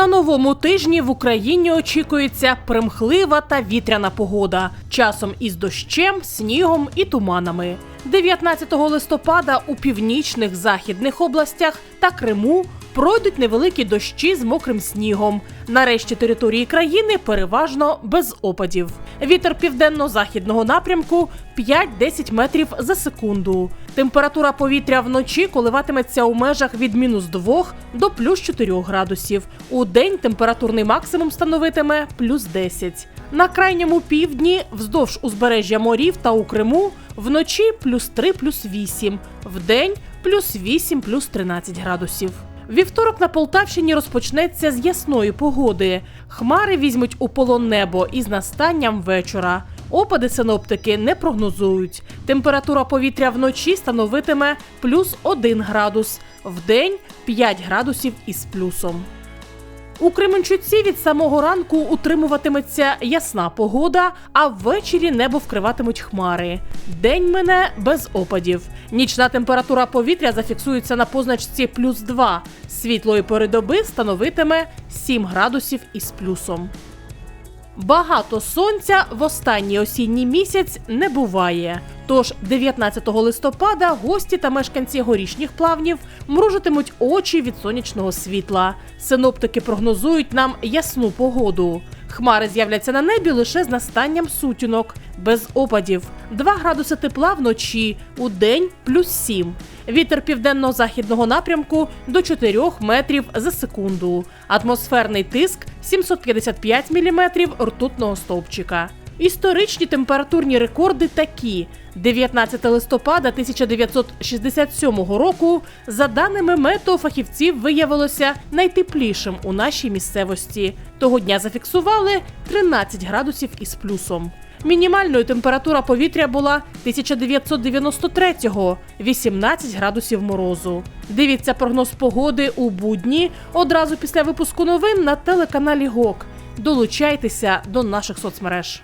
На новому тижні в Україні очікується примхлива та вітряна погода, часом із дощем, снігом і туманами. 19 листопада у північних західних областях та Криму пройдуть невеликі дощі з мокрим снігом. Нарешті території країни переважно без опадів. Вітер південно-західного напрямку 5-10 метрів за секунду. Температура повітря вночі коливатиметься у межах від мінус 2 до плюс 4 градусів. У день температурний максимум становитиме плюс 10. На крайньому півдні, вздовж узбережжя морів та у Криму, вночі плюс 3 плюс 8, вдень плюс 8 плюс 13 градусів. Вівторок на Полтавщині розпочнеться з ясної погоди. Хмари візьмуть у полон небо із настанням вечора. Опади синоптики не прогнозують. Температура повітря вночі становитиме плюс 1 градус, вдень 5 градусів із плюсом. У Кременчуці від самого ранку утримуватиметься ясна погода, а ввечері небо вкриватимуть хмари. День мене без опадів. Нічна температура повітря зафіксується на позначці плюс 2. Світлої передоби становитиме 7 градусів із плюсом. Багато сонця в останній осінній місяць не буває. Тож 19 листопада гості та мешканці горішніх плавнів мружитимуть очі від сонячного світла. Синоптики прогнозують нам ясну погоду. Хмари з'являться на небі лише з настанням сутінок, без опадів. 2 градуси тепла вночі, у день плюс 7. Вітер південно-західного напрямку до 4 метрів за секунду. Атмосферний тиск 755 міліметрів ртутного стовпчика. Історичні температурні рекорди такі: 19 листопада 1967 року, за даними метеофахівців, виявилося найтеплішим у нашій місцевості. Того дня зафіксували 13 градусів із плюсом. Мінімальною температура повітря була 1993-го – 18 градусів морозу. Дивіться прогноз погоди у будні одразу після випуску новин на телеканалі ГОК. Долучайтеся до наших соцмереж.